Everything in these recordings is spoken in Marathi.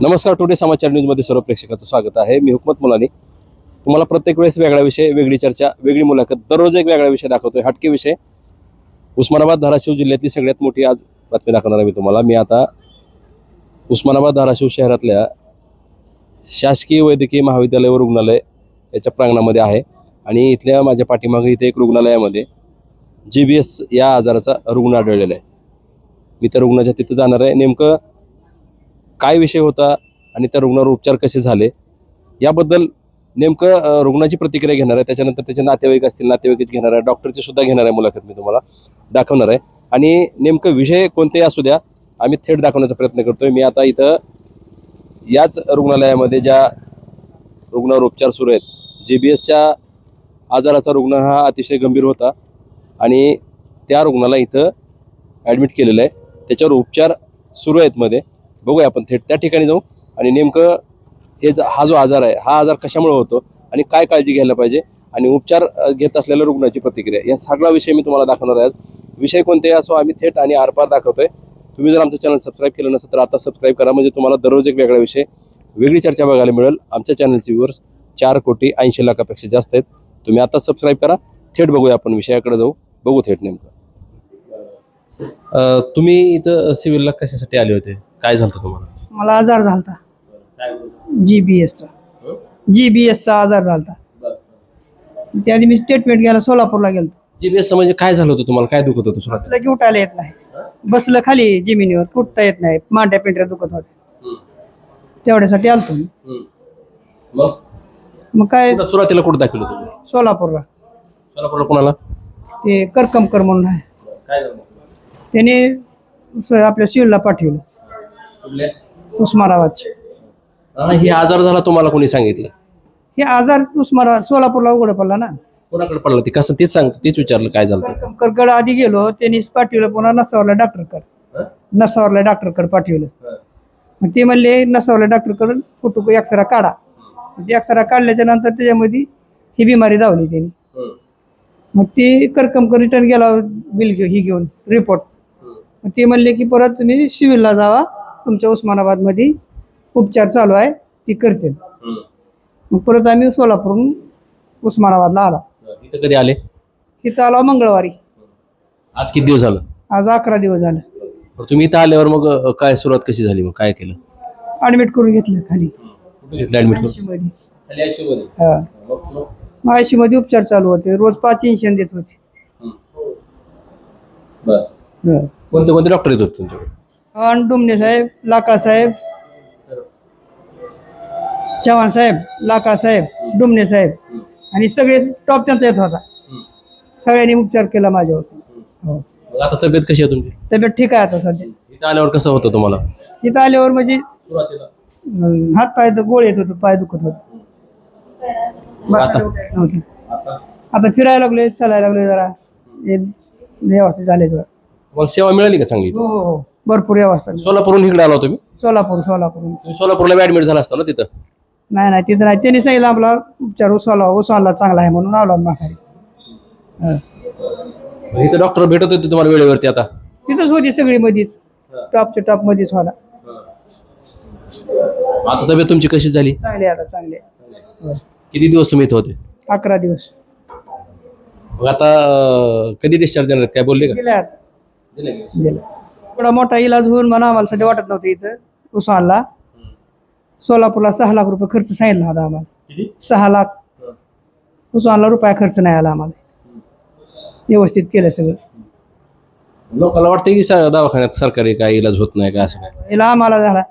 नमस्कार टुडे समाचार न्यूजमध्ये सर्व प्रेक्षकाचं स्वागत आहे. मी हुकमत मुलानी. तुम्हाला प्रत्येक वेळेस वेगळा विषय वेगळी चर्चा वेगळी मुलाखत दररोज एक वेगळा विषय दाखवतोय. हटके विषय. उस्मानाबाद धाराशिव जिल्ह्यातली सगळ्यात मोठी आज बातमी दाखवणार आहे मी तुम्हाला. मी आता उस्मानाबाद धाराशिव शहरातल्या शासकीय वैद्यकीय महाविद्यालय व रुग्णालय याच्या प्रांगणामध्ये आहे. आणि इथल्या माझ्या पाठीमागे इथे एक रुग्णालयामध्ये जी बी एस या आजाराचा रुग्ण आढळलेला आहे. मी त्या रुग्णाच्या तिथं जाणार आहे. नेमकं काय विषय होता आणि त्या रुग्णावर उपचार कसे झाले? याबद्दल नेमकं रुग्णाची प्रतिक्रिया घेणार आहे. त्याच्यानंतर त्याचे नातेवाईक असतील नातेवाईकच घेणार आहे. डॉक्टरची सुद्धा घेणार आहे मुलाखत मी तुम्हाला दाखवणार आहे. आणि नेमकं विषय कोणतेही असू द्या आम्ही थेट दाखवण्याचा प्रयत्न करतोय. मी आता इथं याच रुग्णालयामध्ये ज्या रुग्णावर उपचार सुरू आहेत जे बी एसच्या आजाराचा रुग्ण हा अतिशय गंभीर होता आणि त्या रुग्णाला इथं ॲडमिट केलेलं आहे. त्याच्यावर उपचार सुरू आहेत मध्ये. बघूया आपण थेट त्या ठिकाणी जाऊ आणि नेमकं हे ज- हा जो आजार आहे हा आजार कशामुळे होतो आणि काय काळजी घ्यायला पाहिजे आणि उपचार घेत असलेल्या रुग्णाची प्रतिक्रिया या सगळा विषय मी तुम्हाला दाखवणार आहे आज. विषय कोणतेही असो आम्ही थेट आणि आरपार दाखवतोय. तुम्ही जर आमचं चॅनल सबस्क्राईब केलं नसेल तर आता सबस्क्राईब करा म्हणजे तुम्हाला दररोज एक वेगळा विषय वेगळी चर्चा बघायला मिळेल. आमच्या चॅनलचे व्ह्यूअर्स चार कोटी ऐंशी लाखापेक्षा जास्त आहेत. तुम्ही आता सबस्क्राईब करा थेट बघूया आपण विषयाकडे जाऊ. बघू थेट नेमकं. अ, तुम्ही इथं सिव्हिलला कशासाठी आले होते? काय झालं तुम्हाला? मला आजार झालता जी बी एसचा जी बी एसचा आजार झालता त्याआधी मी स्टेटमेंट घ्यायला सोलापूरला गेलो जीबीएस म्हणजे काय झालं होतं तुम्हाला? काय दुखत होतं सुरुवातीला? की उठायला येत नाही. बसलं खाली जमिनीवर उठता येत नाही. मांड्या पिंढऱ्या दुखत होत्या तेवढ्यासाठी आलतो मी. मग? मग काय? कुठं? सुरुवातीला कुठं दाखवलं तुम्ही? सोलापूरला. सोलापूरला कोणाला? ते करकमकर म्हणून आहे. काय झालं त्याने स- आपल्या सिव्हिलला पाठवलं. कुठल्या उस्मानाबादचे हा, हे आजार झाला तुम्हाला कोणी सांगितलं? हे आजार उस्मानाबाद सोलापूरला उघड पडला ना. कोणाकडे पडलं ते? कसं तेच सांग तेच विचारलं काय झालं ते. करकमकरकडे आधी गेलो त्यांनीच पाठवलं पुन्हा नसावरला डॉक्टरकडे हं? नसावरला डॉक्टरकडे पाठवलं. हं. मग ते म्हणले नसावल्या डॉक्टरकडून फोटो एक्सरा काढा. मग ते एक्सरा काढल्याच्या नंतर त्याच्यामध्ये ही बिमारी दावली त्यांनी. मग ते करकमकर रिटर्न गेला बिल घेऊ ही घेऊन रिपोर्ट ते म्हणले की परत तुम्ही सिव्हिलला जावा. तुमच्या उस्मानाबादमध्ये उपचार चालू आहे. ती करतील. मग परत आम्ही सोलापूरहून उस्मानाबादला आला. इथं कधी आले? इथं आलो मंगळवारी. आज किती दिवस झालं? आज अकरा दिवस झालं. बरं, तुम्ही इथं आल्यावर मग अ, काय सुरुवात कशी झाली मग? काय केलं? ऍडमिट करून घेतलं खाली. कुठे घेतलं ऍडमिट करून? ICU मध्ये? हा? मग ICU मध्ये उपचार चालू होते. रोज पाच इंजेक्शन देत होते. हं. कोणते कोणते डॉक्टर येत होते तुमच्याकडे? आणि डुमणे साहेब लाका साहेब. चव्हाण साहेब लाका साहेब डुमणे साहेब. आणि सगळे टॉप त्यांचा येत होता. सगळ्यांनी उपचार केला माझ्यावर. हो. मग आता तब्येत कशी आहे तुमची? तब्येत ठीक आहे आता सध्या. इथं आल्यावर कसं होतं तुम्हाला? इथं आल्यावर म्हणजे सुरुवातीला. हात पाय गोळ येत होतं पाय दुखत होत. आता? नव्हतं. आता? आता फिरायला लागले चालायला लागले जरा. हे व्यवस्थित झाले जरा. मग सेवा मिळाली का चांगली? हो हो हो. भरपूर व्यवस्था सोलापूरहून इकडे आला तुम्ही? सोलापूर सोलापूर तुम्ही सोलापूरला ऍडमिट झाला असता ना तिथं? नाही नाही तिथं नाही. त्यांनी सांगितलं आपला उपचार उसाला उसाला चांगला आहे म्हणून आलो माघारी. हं. मग इथं डॉक्टर भेटत होते तुम्हाला वेळेवरती आता? तिथंच होती सगळी मधीच. टॉपच्या टॉप मध्येच होता आता तब्येत तुमची कशी झाली? चांगले आता चांगले. किती दिवस तुम्ही इथं होते? अकरा दिवस. मग आता अं, कधी डिस्चार्ज देणार आहेत? काय बोलले का? गेले आता. एवढा मोठा इलाज होऊन म्हणा आम्हाला सध्या वाटत नव्हतं इथं उस्मानला. सोलापूरला सहा लाख रुपये खर्च सांगितला होता आम्हाला? सहा लाख. उस्मानला रुपया खर्च नाही आला आम्हाला. व्यवस्थित केलं सगळं. लोकांना वाटतं की स- दवाखान्यात सरकारी काय इलाज होत नाही का असं काय? याला आम्हाला झाला.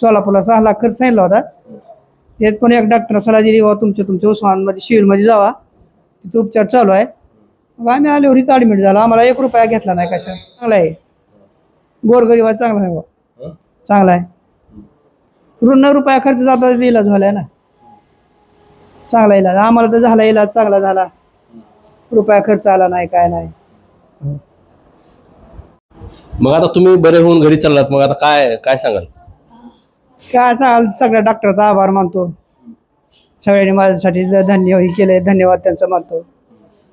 सोलापूरला सहा लाख खर्च सांगितला होता. त्यात पण एक डॉक्टर सल्ला दिली बाबा तुमच्या तुमच्या उस्मानमध्ये सिव्हिलमध्ये जावा. तिथं उपचार चालू आहे. मग आम्ही आल्यावर इथं ॲडमिट झाला. आम्हाला एक रुपया घेतला नाही कशा चांगला आहे. गोरगरीबा चांगला आहे बुवा. चांगला आहे. ऋण रुपया खर्च जाता इलाज झालाय ना. चांगला इलाज. आम्हाला तर झाला इलाज चांगला झाला. रुपया खर्च आला नाही काय नाही. मग आता तुम्ही बरे होऊन घरी चाललात. मग आता काय काय सांगाल? काय सांगाल? सगळ्या डॉक्टरचा आभार मानतो. सगळ्यांनी माझ्यासाठी ज- धन्य हे केले धन्यवाद त्यांचा मानतो.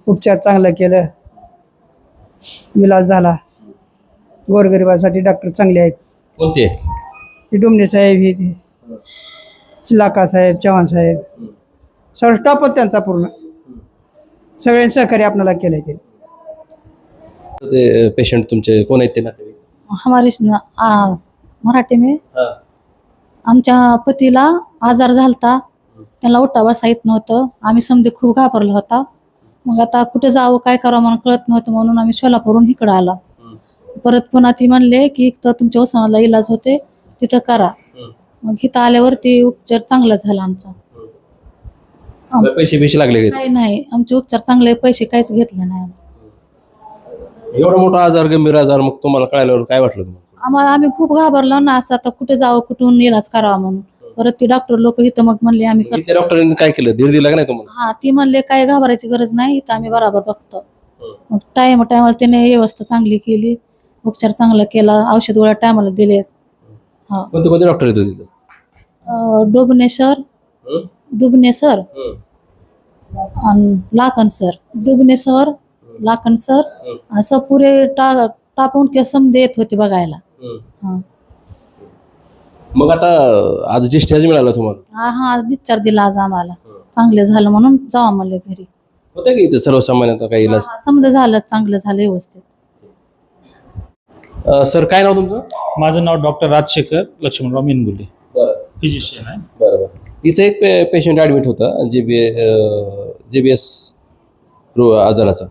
उपचार चांगलं केलं. इलाज झाला. गोरगरिबासाठी डॉक्टर चांगले आहेत. कोणते? हे डोमणे साहेब हे ते. चिलाका साहेब चव्हाण साहेब. सगळं स्टाफच त्यांचा पूर्ण. सगळ्यांनी सहकार्य आपल्याला केलं ते ते पेशंट तुमचे कोण आहेत ते नातेवाईक? हमारे न- आ, मराठी में. हा. आमच्या पतीला आजार झालता. त्यांना उठा बसा येत नव्हतं. आम्ही समजे खूप घाबरलो होता. मग आता कुठे जावं काय करावं म्हणून कळत नव्हतं म्हणून आम्ही सोलापूरहून इकडं आला. परत पुन्हा ती म्हणले की तर तुमच्या उस्मानाला इलाज होते तिथं करा. मग इथं आल्यावर ते उपचार चांगला झाला आमचा. पैसे पैसे लागले काही नाही आमचे उपचार चांगले पैसे काहीच घेतले नाही एवढा मोठा आजार गंभीर आजार मग तुम्हाला कळाल्यावर काय वाटलं तुम्हाला? आम्हाला आम्ही खूप घाबरलो ना असं आता कुठे जावं कुठून इलाज करावा म्हणून. परत ती डॉक्टर लोक इथं मग म्हणले आम्ही कर- त्या डॉक्टरांनी काय केलं? धीर दिला का नाही तुम्हाला? हा ती म्हणले काय घाबरायची गरज नाही इथं आम्ही बराबर बघतो. मग टाइम टायमाला त्याने व्यवस्था चांगली केली उपचार चांगला केला औषध गोळ्या टायमाला दिले कोणते कोणते डॉक्टर येतो तिथं? सर. हं? डुबणे सर. हं. आणि Lakhan sir. Dubne sir Lakhan sir. असं पुरे टा टाकून कसम देत होते बघायला. हं. मग आता आज डिस्चार्ज मिळाला तुम्हाला? हा हा डिस्चार्ज दिला आज आम्हाला. चांगले झालं म्हणून जावा म्हणले घरी. होतं की इथं सर्वसामान्य आता काही इलाज? हा, समजा झालं चांगलं झालं व्यवस्थित. अं, सर काय नाव तुमचं? माझं नाव डॉक्टर राजशेखर लक्ष्मणराव मेनगुले. बरं. फिजिशियन आहे. बरोबर इथं एक पेशंट ॲडमिट होता जे बी जे बी एस आजाराचा.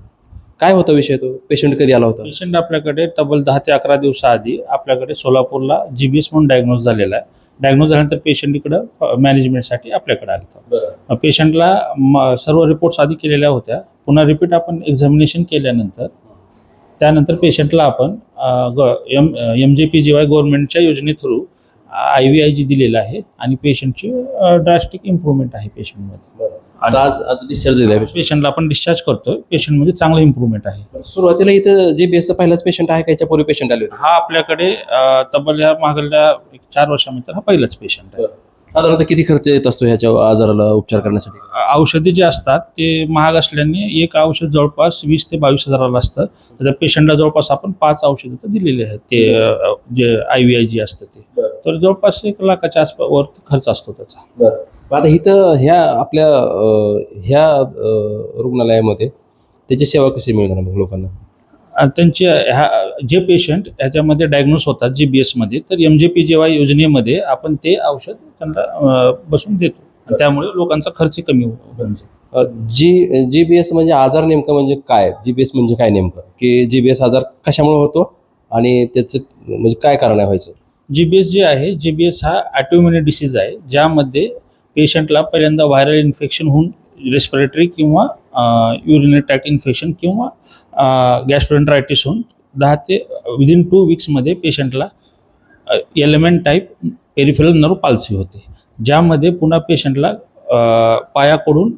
काय होता विषय तो? पेशंट कधी आला होता? पेशंट आपल्याकडे तब्बल दहा ते अकरा दिवसाआधी आपल्याकडे सोलापूरला जी बी एस म्हणून डायग्नोज झालेला आहे. डायग्नोज झाल्यानंतर पेशंट इकडं मॅनेजमेंटसाठी आपल्याकडे आलं होतं पेशंटला सर्व रिपोर्ट्स आधी केलेल्या होत्या. पुन्हा रिपीट आपण एक्झामिनेशन केल्यानंतर त्यानंतर पेशंटला आपण M M J P G Y गव्हर्नमेंटच्या योजने through I V I G दिलेलं आहे. आणि पेशंटची ड्रास्टिक इम्प्रूव्हमेंट आहे पेशंटमध्ये आता आज आज डिस्चार्ज दिला पेशंटला आपण डिस्चार्ज करतोय. पेशंटमध्ये चांगलं इम्प्रूव्हमेंट आहे. सुरुवातीला इथं जे बी एसचा पहिलाच पेशंट आहे का? याच्या पूर्वी पेशंट आले होते? हा आपल्याकडे अ, तब्बल या मागल्या एक चार वर्षानंतर हा पहिलाच पेशंट आहे. साधारणतः किती खर्च येत असतो ह्याच्या आजाराला उपचार करण्यासाठी? अ, औषधे जे असतात ते महाग असल्याने एक औषध जवळपास वीस ते बावीस हजाराला असतं. त्याच्या पेशंटला जवळपास आपण पाच औषधं तर दिलेली आहेत. ते अ, जे आय व्ही आय जी असतं ते. बरं. तर जवळपास एक लाखाच्या आसपास वर खर्च असतो त्याचा. आता इथं ह्या आपल्या ह्या रुग्णालयामध्ये त्याची सेवा कशी मिळणार मग लोकांना? त्यांचे ह्या जे पेशंट ह्याच्यामध्ये डायग्नोस होतात जी बी एसमध्ये तर एम जे पी जे वाय योजनेमध्ये आपण ते औषध त्यांना बसून देतो. आणि त्यामुळे लोकांचा खर्च कमी हो- होऊन जाईल. जी जी बी एस म्हणजे आजार नेमकं म्हणजे काय? जी बी एस म्हणजे काय नेमकं? की जी बी एस आजार कशामुळे होतो? आणि त्याचं म्हणजे काय कारण आहे व्हायचं? जी बी एस जे आहे जी बी एस हा ॲटोम्युनी डिसीज आहे ज्यामध्ये पेशंटला पहिल्यांदा व्हायरल इन्फेक्शन होऊन रेस्पिरेटरी किंवा युरिनरी ट्रॅक्ट इन्फेक्शन किंवा गॅस्ट्रोएंट्रायटिस होऊन दहा ते विदिन टू वीक्समध्ये पेशंटला element type peripheral nerve palsy होते. ज्यामध्ये पुन्हा पेशंटला पायाकडून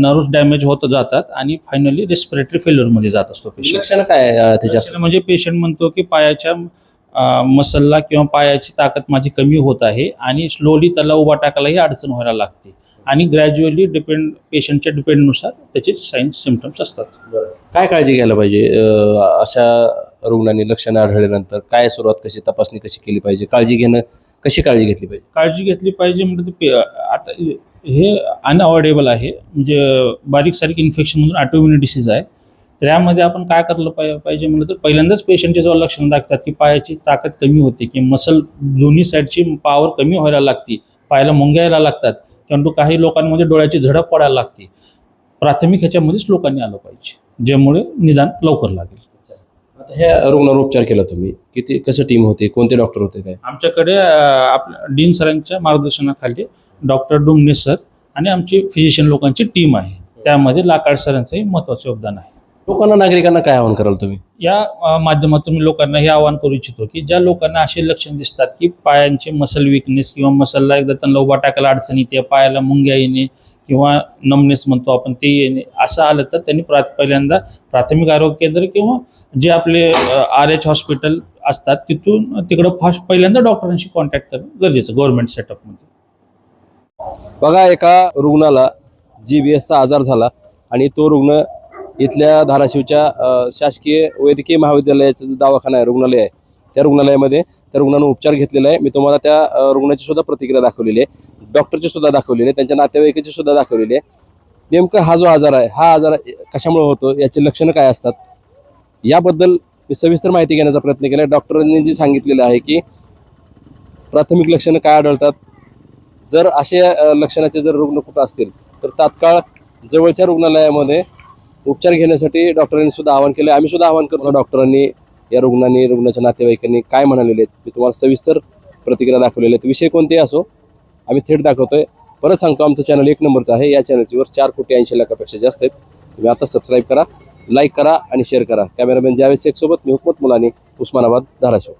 नर्व्स डॅमेज होत जातात आणि फायनली रेस्पिरेटरी फेल्युअरमध्ये जात असतो पेशंट. काय त्याच्या म्हणजे पेशंट म्हणतो की पायाच्या मसलला किंवा पायाची ताकद माझी कमी होत आहे आणि स्लोली त्याला उभा टाकायलाही अडचण व्हायला लागते. आणि ग्रॅज्युअली डिपेंड पेशंटच्या डिपेंडनुसार त्याचे साईन्स सिमटम्स असतात. काय काळजी घ्यायला पाहिजे? अशा रुग्णांनी लक्षणं आढळल्यानंतर काय सुरुवात कशी तपासणी कशी केली पाहिजे? काळजी घेणं कशी काळजी घेतली पाहिजे? काळजी घेतली पाहिजे म्हणजे पे- आता हे अनअवॉइडेबल आहे. म्हणजे बारीक सारीक इन्फेक्शन म्हणून ऑटोम्युनी डिसीज आहे. तर यामध्ये आपण काय करलं पाहि- पाहिजे म्हणलं तर पहिल्यांदाच पेशंटचे जेव्हा लक्षणं दाखतात की पायाची ताकद कमी होते की मसल दोन्ही साईडची पॉवर कमी व्हायला लागते. पायाला मुंग्या यायला लागतात. परंतु काही लोकांमध्ये डोळ्याची झडप पडायला लागते. प्राथमिक ह्याच्यामध्येच लोकांनी आलं पाहिजे ज्यामुळे निदान लवकर लागेल. आता ह्या रुग्णावर उपचार केला तुम्ही. किती कसं टीम होते? कोणते डॉक्टर होते काय? आमच्याकडे आपल्या डीन सरांच्या मार्गदर्शनाखाली डॉक्टर डुमने सर आणि आमची फिजिशियन लोकांची टीम आहे. त्यामध्ये लाकाड सरांचंही महत्त्वाचं योगदान आहे. लोकांना नागरिकांना काय आवाहन कराल तुम्ही? या माध्यमातून मी लोकांना हे आवाहन करू इच्छितो की ज्या लोकांना असे लक्षण दिसतात की पायांचे मसल विकनेस किंवा मसलला एकदा त्यांना उभा टाकायला अडचण येते पायाला मुंग्या येणे किंवा नमनेस म्हणतो आपण ते येणे असं आलं तर त्यांनी प्रा पहिल्यांदा प्राथमिक आरोग्य केंद्र किंवा जे आपले आर एच हॉस्पिटल असतात तिथून तिकडं फास्ट पहिल्यांदा डॉक्टरांशी कॉन्टॅक्ट करणं गरजेचं गव्हर्नमेंट सेटअपमध्ये बघा एका रुग्णाला जी बी एसचा आजार झाला आणि तो रुग्ण इथल्या धाराशिवच्या शासकीय वैद्यकीय महाविद्यालयाचं दवाखाना आहे रुग्णालय आहे त्या रुग्णालयामध्ये त्या रुग्णानं उपचार घेतलेला आहे. मी तुम्हाला त्या रुग्णाची सुद्धा प्रतिक्रिया दाखवलेली आहे. डॉक्टरची सुद्धा दाखवलेली आहे. त्यांच्या नातेवाईकाची सुद्धा दाखवलेली आहे. नेमकं हा जो आजार आहे हा आजार कशामुळे होतो याची लक्षणं काय असतात? याबद्दल मी सविस्तर माहिती घेण्याचा प्रयत्न केला डॉक्टरांनी जी सांगितलेलं आहे की प्राथमिक लक्षणं काय आढळतात? जर असे लक्षणाचे जर रुग्ण कुठं असतील तर तात्काळ जवळच्या रुग्णालयामध्ये उपचार घेण्यासाठी डॉक्टरांनी सुद्धा आवाहन केलं आम्ही सुद्धा आवाहन करतो डॉक्टरांनी या रुग्णांनी रुग्णाच्या नातेवाईकांनी काय म्हणालेले आहेत मी तुम्हाला सविस्तर प्रतिक्रिया दाखवलेल्या आहेत. विषय कोणते असो आम्ही थेट दाखवतोय. परत सांगतो आमचं चॅनल एक नंबरचं आहे. या चॅनलचीवर चार कोटी ऐंशी लाखापेक्षा जास्त आहेत. तुम्ही आता सबस्क्राईब करा लाईक करा आणि शेअर करा. कॅमेरामॅन जावेद शेखसोबत मी हुकमत मुलानी उस्मानाबाद धाराशिव.